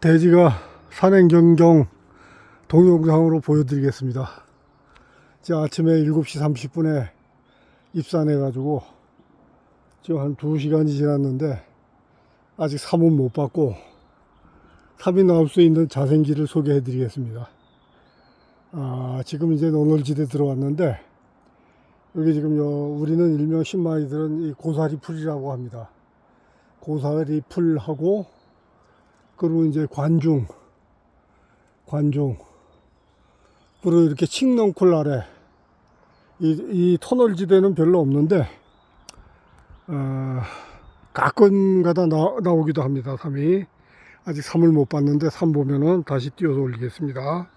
대지가 산행경경 동영상으로 보여드리겠습니다. 제가 아침에 7시 30분에 입산해가지고 지금 한 2시간이 지났는데 아직 삼은 못 받고 삽이 나올 수 있는 자생기를 소개해 드리겠습니다. 아, 지금 이제 논월지대 들어왔는데 여기 지금 요 우리는 일명 신마이들은 이 고사리 풀이라고 합니다. 고사리 풀하고 그리고 이제 관중 관중 그리고 이렇게 칡넝쿨 아래 이, 이 터널 지대는 별로 없는데 어, 가끔 가다 나, 나오기도 합니다. 삼이 아직 삼을 못 봤는데 삼 보면은 다시 띄워서 올리겠습니다.